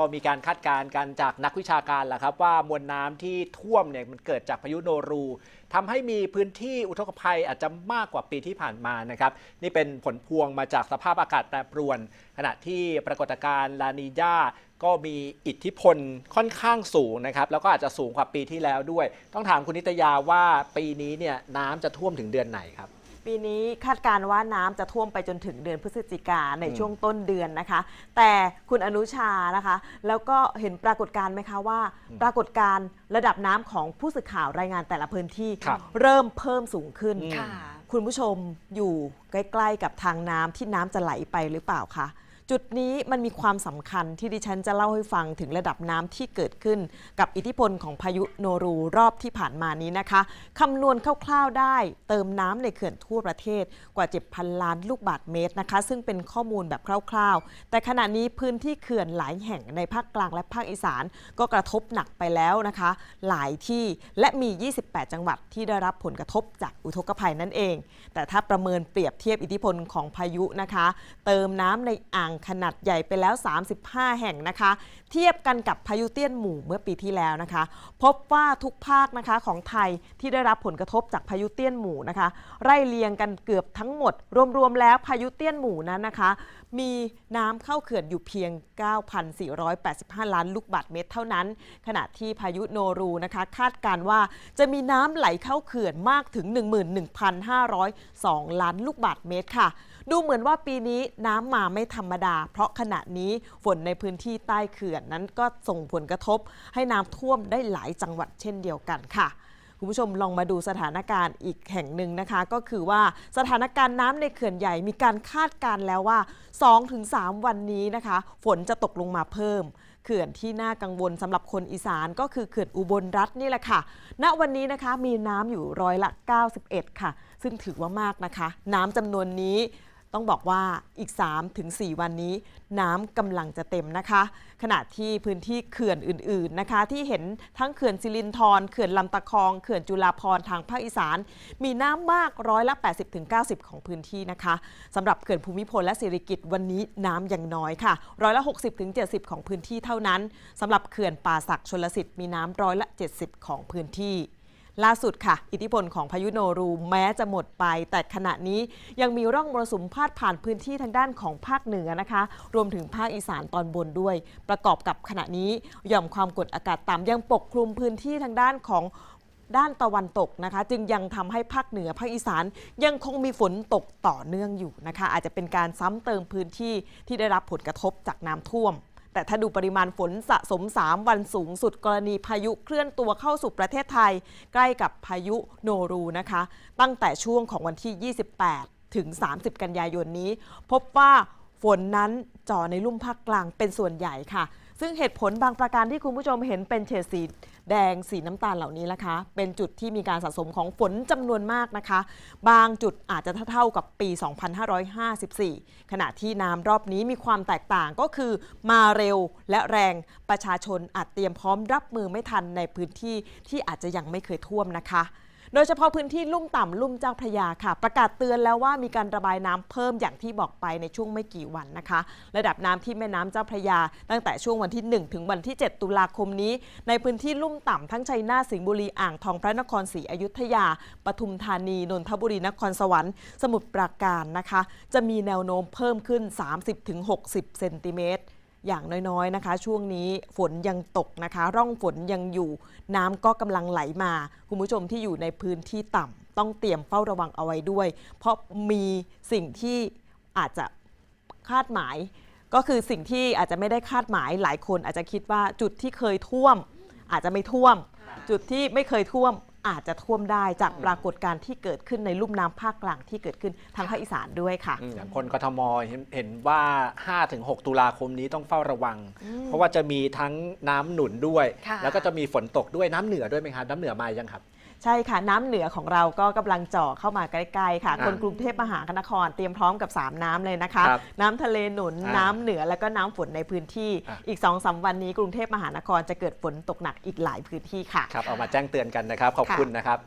ก็มีการคาดการณ์กันจากนักวิชาการแหละครับ ว่ามวลน้ำที่ท่วมเนี่ยมันเกิดจากพายุโนรูทำให้มีพื้นที่อุทกภัยอาจจะมากกว่าปีที่ผ่านมานะครับนี่เป็นผลพวงมาจากสภาพอากาศแปรปรวน ขณะที่ปรากฏการณ์ลานีญาก็มีอิทธิพลค่อนข้างสูงนะครับ แล้วก็อาจจะสูงกว่าปีที่แล้วด้วย ต้องถามคุณนิตยาว่าปีนี้เนี่ยน้ำจะท่วมถึงเดือนไหนครับ ปีนี้คาดการณ์ว่าน้ำจะท่วมไปจนถึงเดือนพฤศจิกาในอืมช่วงต้นเดือนนะคะ แต่คุณอนุชานะคะ แล้วก็เห็นปรากฏการณ์ไหมคะว่า ปรากฏการณ์ระดับน้ำของผู้สื่อข่าวรายงานแต่ละพื้นที่ครับเริ่มเพิ่มสูงขึ้นอืมค่ะคุณผู้ชมอยู่ใกล้ ๆ กับทางน้ำที่น้ำจะไหลไปหรือเปล่าคะ จุดนี้มันมีความสำคัญที่ดิฉันจะเล่าให้ฟังถึงระดับน้ำที่เกิดขึ้น กับอิทธิพลของพายุโนรูรอบที่ผ่านมานี้นะคะคำนวณคร่าวๆได้ เติมน้ำในเขื่อนทั่วประเทศกว่า 7,000 ล้านลูกบาศก์เมตรนะคะ ซึ่งเป็นข้อมูลแบบคร่าวๆ แต่ขณะนี้พื้นที่เขื่อนหลายแห่งในภาคกลางและภาคอีสาน ก็กระทบหนักไปแล้วนะคะ หลายที่และมี 28 จังหวัดที่ได้รับผลกระทบจากอุทกภัยนั่นเอง แต่ถ้าประเมินเปรียบเทียบอิทธิพลของพายุนะคะ เติมน้ำในอ่างขนาดใหญ่ไปแล้ว 35 แห่งนะคะ เทียบกันกับพายุเตี้ยนหมู่เมื่อปีที่แล้วนะคะ พบว่าทุกภาคนะคะของไทยที่ได้รับผลกระทบจากพายุเตี้ยนหมู่นะคะไล่เลียงกันเกือบทั้งหมด รวมๆแล้วพายุเตี้ยนหมู่นั้นนะคะ มีน้ำเข้าเขื่อนอยู่เพียง 9,485 ล้านลูกบาศก์เมตรเท่านั้น ขณะที่พายุโนรูนะคะคาดการว่าจะมีน้ำไหลเข้าเขื่อนมากถึง 11,502 ล้านลูกบาศก์เมตรค่ะ ดูเหมือนว่าปีนี้น้ำมาไม่ธรรมดา เพราะขณะนี้ฝนในพื้นที่ใต้เขื่อนนั้นก็ส่งผลกระทบให้น้ำท่วมได้หลายจังหวัดเช่นเดียวกันค่ะคุณผู้ชมลองมาดูสถานการณ์อีกแห่งหนึ่งนะคะ ก็คือว่าสถานการณ์น้ำในเขื่อนใหญ่มีการคาดการณ์แล้วว่า 2-3 วันนี้นะคะ ฝนจะตกลงมาเพิ่ม เขื่อนที่น่ากังวลสำหรับคนอีสานก็คือเขื่อนอุบลรัฐนี่แหละค่ะ ณวันนี้นะคะมีน้ำอยู่ร้อยละ 91 ค่ะ ซึ่งถือว่ามากนะคะ น้ำจำนวนนี้ ต้องบอกว่าอีก 3-4 วันนี้ น้ำกำลังจะเต็มนะคะ ขณะที่พื้นที่เขื่อนอื่น ๆนะคะ ที่เห็นทั้งเขื่อนสิรินธรเขื่อนลำตะคองเขื่อนจุฬาภรทางภาคอีสาน มีน้ำมากร้อยละ 80-90 ของพื้นที่นะคะสำหรับเขื่อนภูมิพลและสิริกิติ์วันนี้น้ำยังน้อยค่ะร้อยละ 60-70 ของพื้นที่เท่านั้นสำหรับเขื่อนป่าศักดิ์ชลสิทธิ์มีน้ำร้อยละ 70 ของพื้นที่ ล่าสุดค่ะ อิทธิพลของพายุโนรูแม้จะหมดไป แต่ขณะนี้ยังมีร่องมรสุมพาดผ่านพื้นที่ทางด้านของภาคเหนือนะคะ รวมถึงภาคอีสานตอนบนด้วย ประกอบกับขณะนี้หย่อมความกดอากาศต่ำยังปกคลุมพื้นที่ทางด้านของด้านตะวันตกนะคะ จึงยังทำให้ภาคเหนือภาคอีสานยังคงมีฝนตกต่อเนื่องอยู่นะคะ อาจจะเป็นการซ้ำเติมพื้นที่ที่ได้รับผลกระทบจากน้ำท่วม แต่ถ้าดูปริมาณฝนสะสม 3 วันสูงสุดกรณีพายุเคลื่อนตัวเข้าสู่ประเทศไทย ใกล้กับพายุโนรูนะคะ ตั้งแต่ช่วงของวันที่ 28 ถึง 30 กันยายนนี้ พบว่าฝนนั้นจ่อในลุ่มภาคกลางเป็นส่วนใหญ่ค่ะ ซึ่งเหตุผลบางประการที่คุณผู้ชมเห็นเป็นเฉดสี แดงสีน้ำตาลเหล่านี้นะคะ เป็นจุดที่มีการสะสมของฝนจำนวนมากนะคะ บางจุดอาจจะเท่ากับปี 2554 ขณะที่น้ำรอบนี้มีความแตกต่างก็คือมาเร็วและแรงประชาชนอาจเตรียมพร้อมรับมือไม่ทันในพื้นที่ที่อาจจะยังไม่เคยท่วมนะคะ โดยเฉพาะพื้นที่ลุ่มต่ำลุ่มเจ้าพระยาค่ะ ประกาศเตือนแล้วว่ามีการระบายน้ำเพิ่มอย่างที่บอกไปในช่วงไม่กี่วันนะคะ ระดับน้ำที่แม่น้ำเจ้าพระยา ตั้งแต่ช่วงวันที่ 1 ถึงวันที่ 7 ตุลาคมนี้ ในพื้นที่ลุ่มต่ำทั้งชัยนาทสิงห์บุรีอ่างทองพระนครศรีอยุธยาปทุมธานีนนทบุรีนครสวรรค์สมุทรปราการนะคะ จะมีแนวโน้มเพิ่มขึ้น 30-60 เซนติเมตร อย่างน้อยๆนะคะ ช่วงนี้ฝนยังตกนะคะ ร่องฝนยังอยู่น้ำก็กำลังไหลมา คุณผู้ชมที่อยู่ในพื้นที่ต่ำต้องเตรียมเฝ้าระวังเอาไว้ด้วย เพราะมีสิ่งที่อาจจะคาดหมาย ก็คือสิ่งที่อาจจะไม่ได้คาดหมายหลายคนอาจจะคิดว่าจุดที่เคยท่วม อาจจะไม่ท่วม จุดที่ไม่เคยท่วม อาจจะท่วมได้จากปรากฏการณ์ที่เกิดขึ้นในลุ่มน้ำภาคกลางที่เกิดขึ้นทางภาคอีสานด้วยค่ะอืมอย่างคนกทมเห็นเห็นว่า 5-6 ตุลาคมนี้ต้องเฝ้าระวัง เพราะว่าจะมีทั้งน้ำหนุนด้วยค่ะแล้วก็จะมีฝนตกด้วยน้ำเหนือด้วยไหมครับ น้ำเหนือมายังครับ ใช่ค่ะน้ำเหนือของเราก็กำลังเจ่อเข้ามาใกล้ๆค่ะอ่าคนกรุงเทพมหานครเตรียมพร้อมกับ 3 น้ำเลยนะคะครับน้ำทะเลหนุนอ่าน้ำเหนือแล้วก็น้ำฝนในพื้นที่อะอีก2อสวันนี้กรุงเทพมหานครจะเกิดฝนตกหนักอีกหลายพื้นที่ค่ะครับเอามาแจ้งเตือนกันนะครับขอบค่ะคุณนะครับ